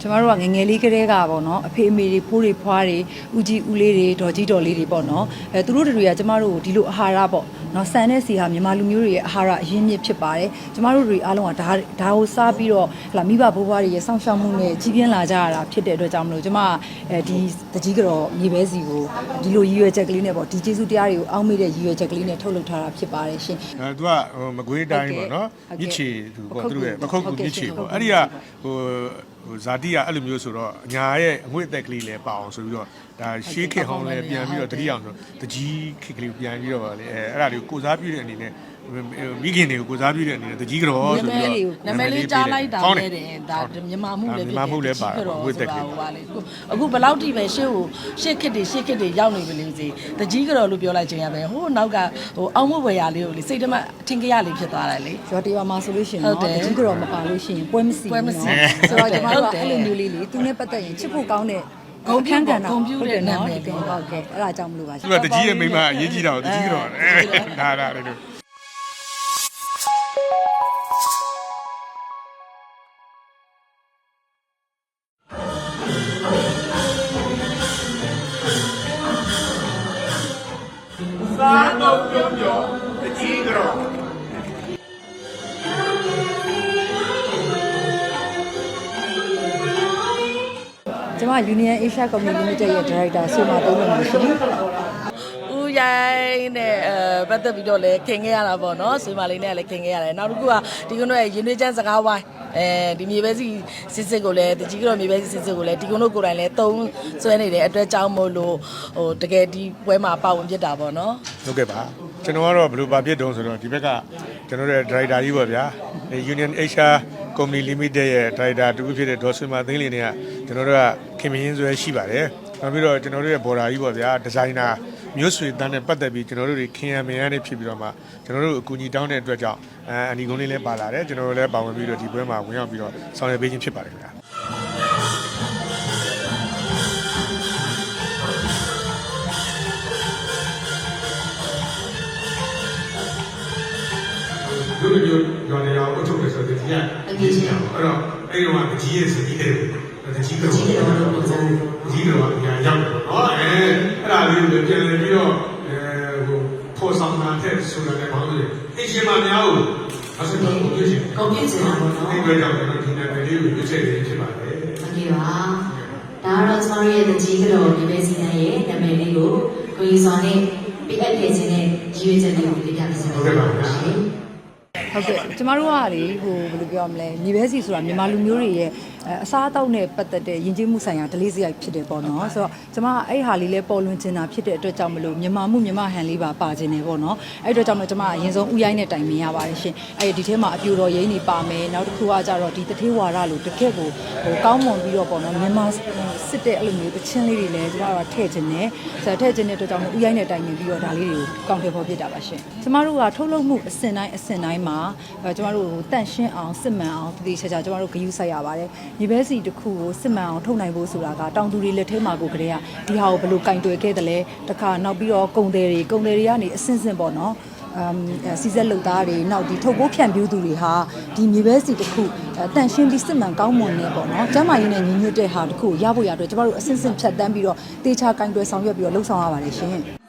ကျမတို့ကငယ်ငယ်လေးကတည်းကပေါ့နော်အဖေအမေတွေဖိုးတွေဖွားတွေဦးကြီးဦးလေးတွေဒေါ်ကြီးဒေါ်လေးတွေပေါ့နော်အဲသူတို့တွေကကျမတို့ကိုဒီလိုအာဟာရပေါ့နော်ဆန်တဲ့စီဟာမြန်မာလူမျိုးတွေရဲ့အာဟာရအရင်းမြစ်ဖြစ်ပါတယ်ကျမတို့တွေအားလုံးကဒါဒါကိုစားပြီးတော့ဟလာမိဘဘိုးဘွားတွေရဲ့စောင့်ရှောက်မှုနဲ့ကြီးပြင်းလာကြရတာဖြစ်တဲ့အတွက်ကြောင့်မလို့ကျမကအဲဒီတကြီးကတော့မြေပဲစီကိုဒီလိုရည်ရွယ်ချက်ကလေးနဲ့ပေါ့ဒီကျေးဇူးတရားတွေကိုအောက်မေ့တဲ့ရည်ရွယ်ချက်ကလေးနဲ့ထုတ်လုပ်ထားတာဖြစ်ပါတယ်ရှင်အဲသူကဟိုမကွေးတိုင်းပေါ့နော်ဟုတ်ကဲ့မြစ်ချီသူပေါ့ပခုသူတ်ကူတို့ရဲ့ပခုတ်ကူဟုတ်ကဲ့မြစ်ချီရှင်ပေါ့ဟုတ်ကဲ့အဲ့ဒီကဟို ဟိုဇာတိကအဲ့လိုမျိုးဆိုတော့အညာရဲ့အငွေ့အသက်ကလေးလည်းပါအောင်ဆိုပြီးတော့ဒါရှေးခေတ်ဟောင်းလည်းပြန်ပြီးတော့တတိအောင်ဆိုတကြီးခေတ်ကလေးပြန်ပြီးတော့လေအဲအဲ့ဒါတွေကိုကိုစားပြုတဲ့အနေနဲ့ မိခင်တွေကိုကိုစားပြုတဲ့အနေနဲ့တကြီးကြော်ဆိုပြီးတော့နာမည်လေးကြားလိုက်တာလည်းတယ်ဒါမြန်မာမှုလည်းမြန်မာမှုလည်းပါဝိသက်ကအခုဘလောက်တိပဲရှေ့ကိုရှေ့ခစ်တွေရှေ့ခစ်တွေရောက်နေပြီလေစီတကြီးကြော်လို့ပြောလိုက်ခြင်းရပဲဟိုနောက်ကဟိုအောင်မွေရလေးကိုလေစိတ်ဓမတ်အထင်ကရလေးဖြစ်သွားတယ်လေရော်တီဝါမှာဆိုလို့ရှိရင်တော့တကြီးကြော်မပါလို့ရှိရင်ပွဲမစီပွဲမစီဆိုတော့ကျွန်တော်တို့အဲ့လိုမျိုးလေးလေသူနဲ့ပတ်သက်ရင်ချစ်ဖို့ကောင်းတဲ့ဂုံဖြန်းကန်တာဂုံပြူတဲ့နာမည်ပဲဟုတ်ကဲ့အဲ့ဒါကြောင့်မလို့ပါရှင်သူကတကြီးရဲ့မိမအရေးကြီးတာကိုတကြီးကြော်တယ်ဒါဒါလေးလို့ ကျမ Union Asia Community Limited ရဲ့ Director ဆွေမာတုံးပါရှင်ဦးရိုင်းနဲ့အဲပတ်သက်ပြီးတော့လည်းခင်ခဲ့ရတာပေါ့နော်ဆွေမလေးနဲ့လည်းခင်ခဲ့ရတယ်နောက်တစ်ခုကဒီကုန်းရဲ့ရင်းနှီးချမ်းစကားဝိုင်းအဲဒီမြေပဲစီစစ်စစ်ကိုလည်းတကြီးကတော့မြေပဲစီစစ်စစ်ကိုလည်းဒီကုန်းတို့ကိုယ်တိုင်လည်းသုံးဆွဲနေတဲ့အတွက်ကြောင့်မို့လို့ဟိုတကယ်ဒီပွဲမှာပါဝင်ဖြစ်တာပေါ့နော်ဟုတ်ကဲ့ပါကျွန်တော်ကတော့ဘယ်လိုပါပြစ်တုံးဆိုတော့ဒီဘက်ကကျွန်တော်တို့ရဲ့ driver ကြီးပေါ့ဗျာဒီ Union Asia Company Limited ရဲ့ driver တူဖြစ်တဲ့ဒေါ်ဆွေမာသိန်းလင်းတွေကကျွန်တော်တို့ကခင်မင်းဆွဲရှိပါတယ်နောက်ပြီးတော့ကျွန်တော်တို့ရဲ့ border ကြီးပေါ့ဗျာဒီဇိုင်နာမျိုးဆွေတန်းနဲ့ပတ်သက်ပြီးကျွန်တော်တို့တွေခင်ရမရနဲ့ဖြစ်ပြီးတော့မှကျွန်တော်တို့အကူအညီတောင်းတဲ့အတွက်ကြောင့်အဲအနီကုန်းလေးလည်းပါလာတယ်ကျွန်တော်တို့လည်းပါဝင်ပြီးတော့ဒီပွဲမှာဝင်ရောက်ပြီးတော့ဆောင်ရွက်ပေးခြင်းဖြစ်ပါတယ်ခင်ဗျာလူမျိုးရော်နေအောင်အထုတ်လို့ဆိုတဲ့ဒီက အကြီးကြီးအောင်အဲ့တော့အဲ့တော့ကကြီးရဲ့စကြီးတဲ့တကြီးကတော့ကြီးကတော့ကြီးကတော့အများရောက်တော့ဟောအဲအဲ့ဒါလေးကိုပြန်လည်ပြီးတော့အဲဟိုပေါ်ဆောင်တာတဲ့ဆိုတာလည်းဘာလို့လဲအရှင်မများကိုအစတော့ကိုပြည့်ချင်ကောင်းပြည့်စင်တာပေါ့နော်ဒီလိုကြောင့်ကျွန်တော်ဒီနေ့ကလေးကိုပြည့်ချင်နေဖြစ်ပါတယ်။ဟုတ်ကဲ့ပါ။ဒါကတော့ကျွန်တော်ရဲ့တကြီးကတော့ဒီပဲစီနရဲ့နာမည်လေးကိုကိုကြီးစွာနဲ့ပြည့်အပ်တဲ့ခြင်းနဲ့ရည်ရွယ်ချက်လေးကိုပြပြပေးစေပါရှင်။ဟုတ်ကဲ့ ကျမတို့ကလေဟိုဘယ်လိုပြောရမလဲမြေပဲစီဆိုတာမြန်မာလူမျိုးတွေရဲ့အဲအစားအသောက်နဲ့ပတ်သက်တဲ့ယဉ်ကျေးမှုဆိုင်ရာဒလေးစရိုက်ဖြစ်တယ်ပေါ့နော်ဆိုတော့ကျမကအဲ့ဟာလေးလဲပေါ်လွင်ချင်တာဖြစ်တဲ့အတွက်ကြောင့်မလို့မြန်မာမှုမြန်မာဟန်လေးပါပါခြင်းတယ်ပေါ့နော်အဲ့အတွက်ကြောင့်မလို့ကျမကအရင်ဆုံးဥရိုင်းနဲ့တိုင်ပင်ရပါတယ်ရှင်အဲ့ဒီထဲမှာအပြူတော်ရိမ့်နေပါမယ်နောက်တစ်ခုကကြတော့ဒီတထေးဝါရလို့တကယ့်ကိုဟိုကောင်းမွန်ပြီးတော့ပေါ့နော်မြန်မာစစ်တဲ့အဲ့လိုမျိုးတချင်းလေးတွေလည်းကျမတို့ကထည့်ခြင်းတယ်ဆိုတော့ထည့်ခြင်းတဲ့အတွက်ကြောင့်မလို့ဥရိုင်းနဲ့တိုင်ပင်ပြီးတော့ဒါလေးတွေကိုကောင်းတယ်ဖော်ပြတာပါရှင်ကျမတို့ကထုတ်လုပ်မှုအဆင့်တိုင်းအဆင့်တိုင်းမှာအဲကျမတို့တန့်ရှင်းအောင်စစ်မှန်အောင်တည်တည်ချာချာကျမတို့ဂရုစိုက်ရပါတယ်ညီပဲစီတစ်ခုကိုစစ်မှန်အောင်ထုတ်နိုင်ဖို့ဆိုတာကတောင်သူတွေလက်ထဲမှာကိုကလေးကဒီဟာကိုဘယ်လိုကင်တွယ်ခဲ့တယ်လဲတခါနောက်ပြီးတော့ကုံတယ်တွေကုံတယ်တွေကနေအဆင့်ဆင့်ပေါ့နော်အမ်စီဆက်လုပ်သားတွေနောက်ဒီထုတ်ဖို့ဖြန့်ပြူးသူတွေဟာဒီမြေပဲစီတစ်ခုအတန့်ရှင်းပြီးစစ်မှန်ကောင်းမွန်နေပေါ့နော်ကျမ်းမာရေးနဲ့ညီညွတ်တဲ့ဟာတစ်ခုကိုရဖို့ရအတွက်ကျမတို့အဆင့်ဆင့်ဖြတ်တန်းပြီးတော့တေချာကင်တွယ်ဆောင်ရွက်ပြီးတော့လှုပ်ဆောင်ရပါတယ်ရှင်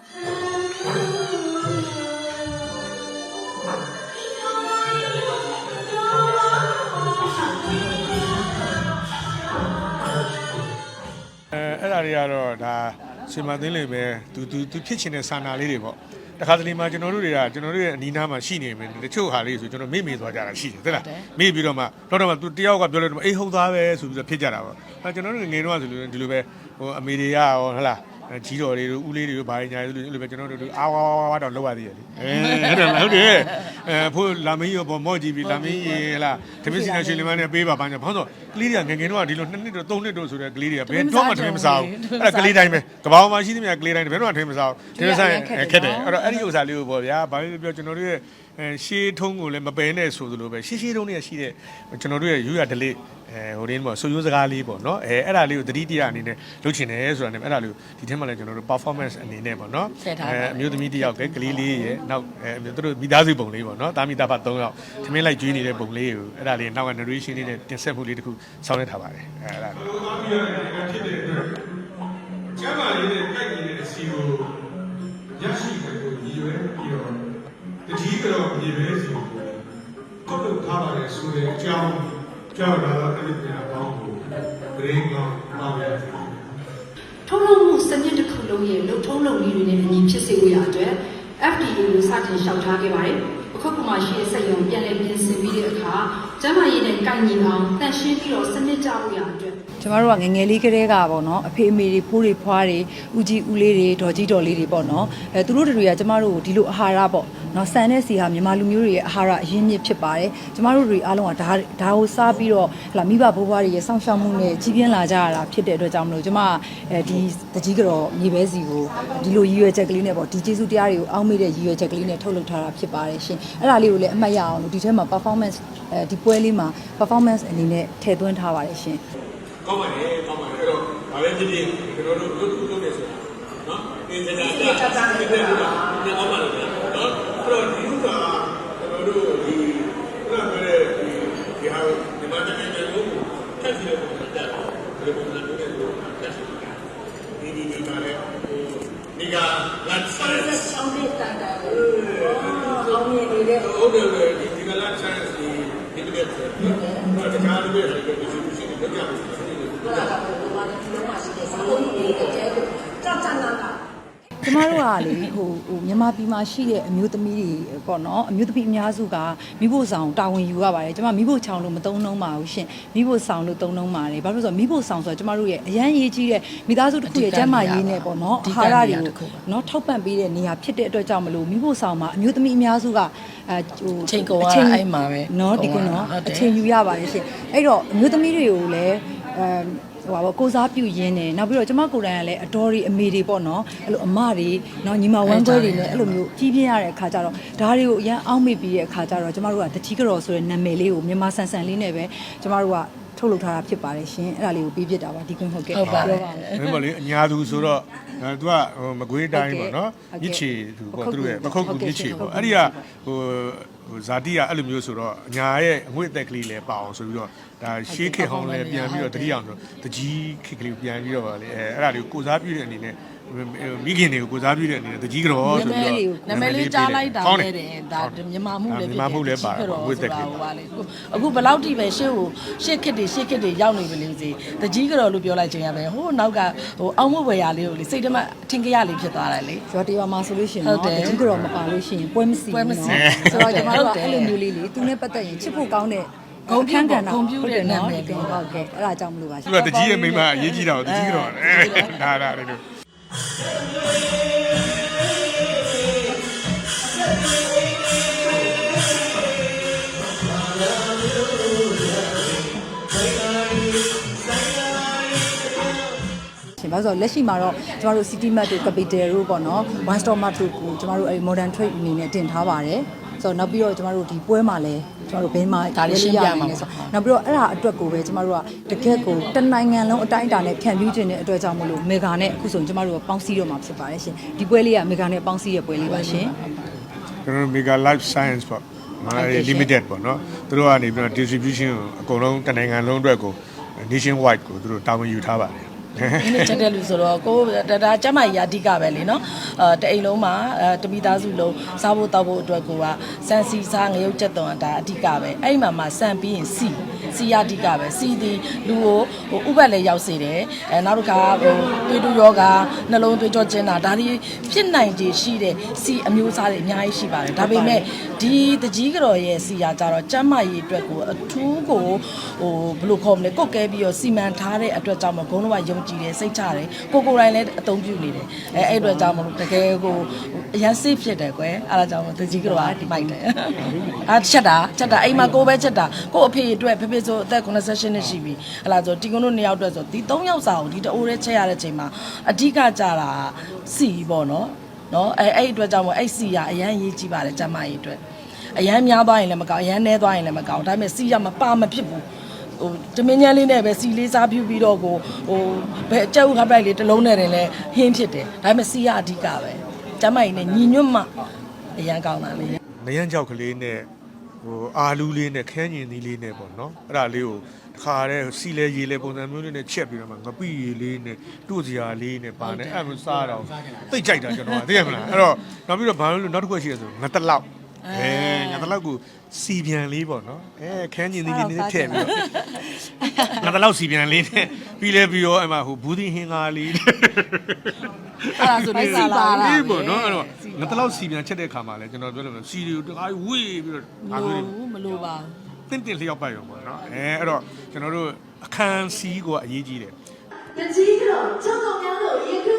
အဲအဲ့ဒါတွေကတော့ဒါစီမံသိန်းလေးပဲသူသူသူဖြစ်ချင်တဲ့ဆန္ဒလေးတွေပေါ့တခါတလေမှာကျွန်တော်တို့တွေကကျွန်တော်တို့ရဲ့အနီးနားမှာရှိနေမယ်တချို့ဟာလေးဆိုကျွန်တော်မေ့မေ့သွားကြတာရှိတယ်သိလားမေ့ပြီးတော့မှတော့တော့မှသူတယောက်ကပြောလိုက်တော့အေးဟုတ်သားပဲဆိုပြီးတော့ဖြစ်ကြတာပေါ့အဲကျွန်တော်တို့ငယ်တော့ဆိုလို့ဒီလိုပဲဟိုအမေတွေကရောဟဟလား ကြီးတော်တွေတို့ဦးလေးတွေတို့ဘာညာတွေလို့ပဲကျွန်တော်တို့အာဝါဝါဝါတော့လောက်ရသေးတယ်လေအဲအဲ့ဒါဟုတ်တယ်အဲဖို့လာမင်းရောပေါ်မော့ကြည့်ပြီးလာမင်းရေလားတမစ်စီနာရှင်လမန်းနဲ့ပေးပါပါညာဘာလို့ကလေးတွေကငငယ်တော့ဒီလိုနှစ်နှစ်တော့သုံးနှစ်တော့ဆိုတဲ့ကလေးတွေကဘယ်တော့မှထမင်းမစားဘူးအဲ့ဒါကလေးတိုင်းပဲကဘာမှာရှိသမျှကလေးတိုင်းဘယ်တော့မှထမင်းမစားဘူးထမင်းစားခက်တယ်အဲ့တော့အဲ့ဒီဥစ္စာလေးကိုပေါ့ဗျာဘာလို့ပြောကျွန်တော်တို့ရဲ့ အဲရှေးထုံးကိုလည်းမပယ်နဲ့ဆိုသလိုပဲရှေးရှေးထုံးတွေကရှိတဲ့ကျွန်တော်တို့ရဲ့ရိုးရဒလေးအဲဟိုရင်းပေါ့ဆိုရိုးစကားလေးပေါ့နော်အဲအဲ့ဒါလေးကိုတတိတရအနေနဲ့လုပ်ချင်တယ်ဆိုတာနဲ့အဲ့ဒါလေးကိုဒီထဲမှာလည်းကျွန်တော်တို့ performance အနေနဲ့ပေါ့နော်ထည့်ထားပါတယ်အမျိုးသမီးတစ်ယောက်ကကလေးလေးရဲ့နောက်အဲသူတို့မိသားစုပုံလေးပေါ့နော်တာမီတာဖတ်၃ယောက်သမင်းလိုက်ကျွေးနေတဲ့ပုံလေးကိုအဲ့ဒါလေးနောက်က narration လေးနဲ့တင်ဆက်မှုလေးတစ်ခုဆောင်းနေထားပါတယ်အဲအဲ့ဒါလေးကျမ်းမာရေးနဲ့ကိုက်ညီတဲ့အစီကိုရရှိတယ်ကိုရည်ရွယ်ပြီးတော့ တတိကတော့မြေပဲစီကိုကောက်လို့ထားပါတယ်ဆိုတဲ့အကြောင်းကြောက်လာတဲ့အဲ့ဒီပြန်ပေါင်းကိုဂရင်းကောင်းပါပဲထုတ်လုပ်မှုစနစ်တစ်ခုလုံးရဲ့လုံထုံးလုံနည်းတွေနဲ့အညီဖြစ်စေဖို့ရအတွက် FDA ကိုစတင်လျှောက်ထားခဲ့ပါတယ်။အခုကမှရှိတဲ့စက်ရုံပြန်လည်ပြင်ဆင်ပြီးတဲ့အခါ ကျန်းမာရေးနဲ့ကိုက်ညီအောင်တန်ရှင်းပြီးတော့စနစ်ကျဖို့ရအတွက်ကျမတို့ကငယ်ငယ်လေးကတည်းကပေါ့နော်အဖေအမေတွေဖိုးတွေဖွားတွေဦးကြီးဦးလေးတွေဒေါ်ကြီးဒေါ်လေးတွေပေါ့နော်အဲသူတို့တွေကကျမတို့ကိုဒီလိုအာဟာရပေါ့နော်ဆန်တဲ့စီဟာမြန်မာလူမျိုးတွေရဲ့အာဟာရအရင်းမြစ်ဖြစ်ပါတယ်ကျမတို့တွေအားလုံးကဒါဒါကိုစားပြီးတော့ဟလာမိဘဘိုးဘွားတွေရဲ့စောင့်ရှောက်မှုနဲ့ကြီးပြင်းလာကြရတာဖြစ်တဲ့အတွက်ကြောင့်မလို့ကျမအဲဒီတကြီးကတော့မြေပဲစီကိုဒီလိုရည်ရွယ်ချက်ကလေးနဲ့ပေါ့ဒီကျေးဇူးတရားတွေကိုအောက်မေ့တဲ့ရည်ရွယ်ချက်ကလေးနဲ့ထုတ်လုပ်ထားတာဖြစ်ပါတယ်ရှင်အဲ့ဒါလေးကိုလည်းအမှတ်ရအောင်လို့ဒီထဲမှာ performance အဲဒီပွဲလေးမှာ performance အနေနဲ့ထည့်သွင်းထားပါတယ်ရှင်ကောင်းပါလေကောင်းပါလေအဲ့တော့ဒါပဲဖြစ်ဖြစ်ကျွန်တော်တို့လုပ်လုပ်နေဆိုတာနော်သင်္ကြန်တာတာတာဖြစ်တဲ့ကဒီကောင်းပါလေနော်အဲ့တော့ဒီဥစ္စာကျွန်တော်တို့ဒီခုနကပြောတဲ့ဒီဒီဟာဒီမှာတကယ်လို့ထက်စီတဲ့ပုံစံတက်တယ်ဒီပုံစံမျိုးနဲ့လို့တက်စီဒီဒီဒီပါလေဟိုဒီကလတ်ဆန်ဆောင်တဲ့တာတာအောင်မြင်နေတဲ့ဟုတ်တယ်ဒီဒီကလတ်ဆန်စီဒီ ဒီကတော့တခြားလူတွေလည်းဒီလိုရှိနေကြတယ်ကျမတို့ ကလေဟိုဟိုမြန်မာပြည်မှာရှိတဲ့အမျိုးသမီးတွေပေါ့နော်အမျိုးသမီးအများစုကမိဖို့ဆောင်တာဝန်ယူရပါတယ်ကျမမိဖို့ချောင်းလို့မသုံးနှုံးပါဘူးရှင်မိဖို့ဆောင်လို့သုံးနှုံးပါတယ်ဘာလို့လဲဆိုတော့မိဖို့ဆောင်ဆိုတော့ကျမတို့ရဲ့အရန်ရေးကြီးတဲ့မိသားစုတစ်ခုရဲ့ကျန်းမာရေးနဲ့ပေါ့နော်အဓိကအာဟာရနေရာတွေတစ်ခုကိုပါနော်ထောက်ပံ့ပေးတဲ့နေရာဖြစ်တဲ့အတွက်ကြောင့်မလို့မိဖို့ဆောင်မှာအမျိုးသမီးအများစုကအဲဟိုချိန်ကုန်ရတာအဲ့မှာပဲနော်ကုန်ဒီရကတာနော်ဟုတ်တယ်အချိန်ယူရပါတယ်ရှင်အဲ့တော့အမျိုးသမီးတွေကိုလည်းအဲ ဟိုပါဘောကိုစားပြုရင်းနေနောက်ပြီးတော့ကျမကိုယ်တိုင်ကလည်းအတော်တွေအမေတွေပေါ့နော်အဲ့လိုအမတွေနော်ညီမဝမ်းခွဲတွေနဲ့အဲ့လိုမျိုးကြီးပြင်းရတဲ့အခါကျတော့ဒါတွေကိုအရန်အောက်မေ့ပြီးတဲ့အခါကျတော့ကျမတို့ကတတိကတော်ဆိုတဲ့နာမည်လေးကိုမြန်မာဆန်ဆန်လေးနဲ့ပဲကျမတို့က ထုတ်လုပ်ထားတာဖြစ်ပါတယ်ရှင်အဲ့ဒါလေးကိုပြီးပြစ်တာပါဒီကွင်းဟုတ်ကဲ့ဟုတ်ပါတယ်ပြောပါမယ်မင်းမလေးအညာသူဆိုတော့အဲသူကဟိုမကွေးတိုင်းပေါ့နော်ဟုတ်ကဲ့မြစ်ချီသူပေါ့ပခုသူတ်ကူတို့ရဲ့ပခုတ်ကူဟုတ်ကဲ့မြစ်ချီရှင်ပေါ့ဟုတ်ကဲ့အဲ့ဒီကဟိုဟိုဇာတိကအဲ့လိုမျိုးဆိုတော့အညာရဲ့အငွေ့အသက်ကလေးလည်းပါအောင်ဆိုပြီးတော့ဒါရှေးခေတ်ဟောင်းလည်းပြန်ပြီးတော့တတိအောင်ဆိုတကြီးခေတ်ကလေးကိုပြန်ပြီးတော့ဗာလေအဲအဲ့ဒါလေးကိုကိုစားပြုတဲ့အနေနဲ့ မိခင်တွေကိုကိုစားပြုတဲ့အနေနဲ့တကြီးကြောဆိုပြီးတော့နာမည်လေးကြားလိုက်တာကောင်းလည်းတယ်ဒါမြန်မာမှုလည်းမြန်မာမှုလည်းပါဖြစ်ဝိတော့သက်ဆိုတာကလေးဟိုပါလေအခုအခုဘယ်လောက်ထိပဲရှေ့ကိုရှေ့ခစ်တွေရှေ့ခစ်တွေရောက်နေပြီလေစီတကြီးကတော့လို့ပြောလိုက်ခြင်းရပဲဟိုနောက်ကဟိုအောက်မဝယ်ရလေးကိုလေစိတ်ထဲမှာထင်ကြရလေးဖြစ်သွားတယ်လေရွာတရွာမှာဆိုလို့ရှိရင်ဟုတ်တော့တယ်တကြီးကတော့မပါလို့ရှိရင်ပွဲမစီပွဲမစီဘူးနော်ဆိုတော့ကျမတို့ဟုတ်ကတယ်အဲ့လိုမျိုးလေးလေသူနဲ့ပတ်သက်ရင်ချစ်ဖို့ကောင်းတဲ့ဂုဏ်ပြုအခန်းကဏ္ဍဂုဏ်ပြုတဲ့နာမည်လေးဟုတ်ကဲ့ဟုတ်ကဲ့အဲ့ဒါကြောင့်မလို့ပါရှင်သူကတကြီးရဲ့မိန်းမအရေးကြီးတာကိုတကြီးကြောဒါဒါလေးလို့ ရှင်ဘာလို့လဲဆိုတော့လက်ရှိမှာတော့ကျမတို့ City Mart တို့ Capital တို့ပေါ့နော် One Stop Mart တို့ကိုကျမတို့အဲ့ Modern Trade အနေနဲ့တင်ထားပါတယ်ဆိုတော့နောက်ပြီးတော့ကျမတို့ဒီပွဲမှာလည်း ကျမတို့ဘင်းမှာဒါလေးရှင်းပြမှာလဲဆိုတော့နောက်ပြီးတော့အဲ့ဒါအတွက်ကိုပဲကျမတို့ကတကယ့်ကိုတနိုင်ငံလုံးအတိုင်းအတာနဲ့ခံပြီးခြင်းတဲ့အတွက်ကြောင့်မလို့မေဂါနဲ့အခုဆိုရင်ကျမတို့ကပေါင်းစည်းတော့မှာဖြစ်ပါတယ်ရှင်ဒီပွဲလေးကမေဂါနဲ့ပေါင်းစည်းရဲ့ပွဲလေးပါရှင်ကျွန်တော်တို့ Mega Life Science ပေါ့နော်အဲ limited ပေါ့နော်သူတို့ကနေပြီးတော့ distribution ကိုအကုန်လုံးတနိုင်ငံလုံးအတွက်ကို nation wide ကိုသူတို့တာဝန်ယူထားပါတယ် ဒီနေ့ချက်တဲ့လူဆိုတော့ကိုဒါဒါကျမကြီးအဓိကပဲလေနော်အဲတအိမ်လုံးမှာအဲတမိသားစုလုံးစားဖို့တောက်ဖို့အတွက်ကိုကစံစီစားငရုတ်ချက်သွန်ဒါအဓိကပဲအဲ့မှာမှာစံပြီးရင်စီ စီရအဓိကပဲစီဒီလူကိုဟိုဥပတ်လည်းရောက်စေတယ်အဲနောက်တစ်ခါဟိုသွေးတူယောဂနှလုံးသွေးကြောကျဉ်တာဒါတွေဖြစ်နိုင်ခြေရှိတဲ့စီအမျိုးအစားတွေအများကြီးရှိပါတယ်ဒါပေမဲ့ဒီတကြီးကြော်ရဲ့စီရကြတော့ကျမကြီးအတွက်ကိုအထူးကိုဟိုဘယ်လိုခေါ်မလဲကုတ်ကဲပြီးတော့စီမံထားတဲ့အတွက်ကြောင့်မဂုံးတော့ယုံကြည်တယ်စိတ်ချတယ်ကိုကိုယ်တိုင်လည်းအသုံးပြုနေတယ်အဲအဲ့အတွက်ကြောင့်မလို့တကယ်ကိုအရန်စိတ်ဖြစ်တယ်ကွယ်အဲ့ဒါကြောင့်မတကြီးကတော့ဒီမိုက်တယ်အာချက်တာချက်တာအိမ်မှာကိုပဲချက်တာကိုအဖေအတွက်ဖေဖေဆိုအသက်88နှစ်ရှိပြီဟလာဆိုတီကွန်တို့နှစ်ယောက်အတွက်ဆိုဒီ3ယောက်စာကိုဒီတအိုးလေးချက်ရတဲ့ချိန်မှာအဓိကကြတာစီပေါ့နော်နော်အဲအဲ့အတွက်ကြောင့်မို့အဲ့စီရအရန်ရေးကြည့်ပါတယ်ကျမကြီးအတွက်အရန်များသွားရင်လည်းမကောင်းအရန်နဲသွားရင်လည်းမကောင်းဒါပေမဲ့စီရမပါမဖြစ်ဘူးဟိုတမင်းချမ်းလေးနဲ့ပဲစီလေးစားပြူပြီးတော့ကိုဟိုဘယ်အကျုပ်ခပ်လိုက်လေးတစ်လုံးနဲ့တင်လဲဟင်းဖြစ်တယ်ဒါပေမဲ့စီရအဓိကပဲကျမကြီးနဲ့ညီညွတ်မှအရန်ကောင်းတာလေနရမ်းကြောက်ကလေးနဲ့ ဟိုအာလူးလေးနဲ့ခန်းညင်သီးလေးနဲ့ပေါ့နော်အဲ့ဒါလေးကိုတစ်ခါတည်းစီလဲရေလဲပုံစံမျိုးလေးနဲ့ချက်ပြီးတော့မှငပိရေလေးနဲ့တို့စရာလေးနဲ့ပါနေအဲ့လိုစားတော့သိတ်ကြိုက်တာကျွန်တော်ကသိရမလားအဲ့တော့နောက်ပြီးတော့ဘာလို့လဲနောက်တစ်ခုရှိရဆိုငတလောက်အဲ ငတလောက်ကိုစီပြန်လေးပေါ့နော်အဲခန်းညင်သီးလေးနဲ့ထည့်ပြီးတော့ငတလောက်စီပြန်လေးနဲ့ပြီးလဲပြီးတော့အဲ့မှာဟိုဘူးသီးဟင်းကားလေးအဲ့ဒါဆိုနေစားလာအေးပေါ့နော်အဲ့တော့ငတလောက်စီပြန်ချက်တဲ့အခါမှာလဲကျွန်တော်ပြောလို့စီတွေကိုတခါဝေးပြီးတော့မဒါမျိုးလို့တွေမလို့ပါတင့်တင့်လျောက်ပတ်ရုံပေါ့နော်အဲအဲ့တော့ကျွန်တော်တို့အခန်းစီးကိုအရေးကြီးတယ်တကြီးကတော့ကြောက်ကောင်များလို့ရေကူး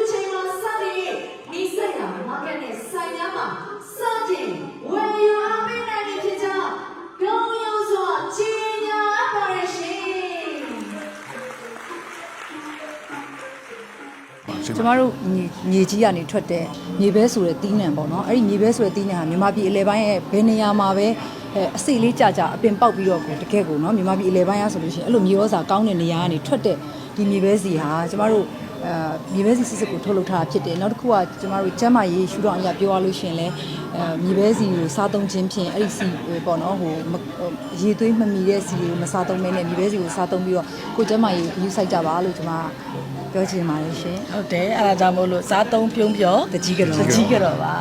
ကျမတို့မြေမြေကြီးကနေထွက်တဲ့မြေဘဲဆိုတဲ့တီးနှံပေါ့နော်အဲ့ဒီမြေဘဲဆိုတဲ့တီးနှံဟာမြန်မာပြည်အလဲပိုင်းရဲ့ဘယ်နေရာမှာပဲအဲအစိတ်လေးကြကြအပင်ပေါက်ပြီးတော့ကိုတကယ်ကိုနော်မြန်မာပြည်အလဲပိုင်းရဆိုလို့ရှိရင်အဲ့လိုမြေဩဇာကောင်းတဲ့နေရာကနေထွက်တဲ့ဒီမြေဘဲစီဟာကျမတို့အဲမြေဘဲစီစစ်စစ်ကိုထုတ်လုပ်ထားတာဖြစ်တယ်နောက်တစ်ခုကကျမတို့ကျမ်းမာရေးရှုထောင့်အရာပြောရလို့ရှိရင်လည်းအဲမြေဘဲစီကိုစားသုံးခြင်းဖြင့်အဲ့ဒီစီပေါ့နော်ဟိုမဟိုရေသွေးမမီတဲ့စီကိုမစားသုံးမဲနဲ့မြေဘဲစီကိုစားသုံးပြီးတော့ကိုကျမ်းမာရေးကိုယူဆိုင်ကြပါလို့ကျမ ပြောချင်ပါတယ်ရှင်ဟုတ်တယ်အဲ့ဒါကြောင့်မို့လို့စားသုံးပြုံးပြောတကြီးကတော့တကြီးကတော့ပါ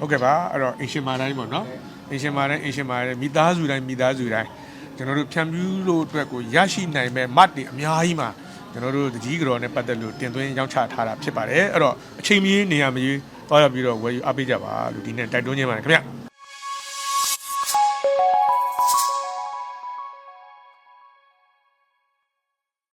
ဟုတ်ကဲ့ပါအဲ့တော့အင်ရှင်မာတိုင်းပေါ့နော်အင်ရှင်မာတိုင်းအင်ရှင်မာတိုင်းမိသားစုတိုင်းမိသားစုတိုင်းကျွန်တော်တို့ဖြန့်ဖြူးလို့အတွက်ကိုရရှိနိုင်မဲ့မတ်တွေအများကြီးမှာကျွန်တော်တို့တကြီးကြော်နဲ့ပတ်သက်လို့တင်သွင်းရောက်ချထားတာဖြစ်ပါတယ်အဲ့တော့အချိန်မီနေရာမီသွားရပြီးတော့ဝယ်ယူအားပေးကြပါလို့ဒီနေ့တိုက်တွန်းခြင်းပါတယ်ခင်ဗျ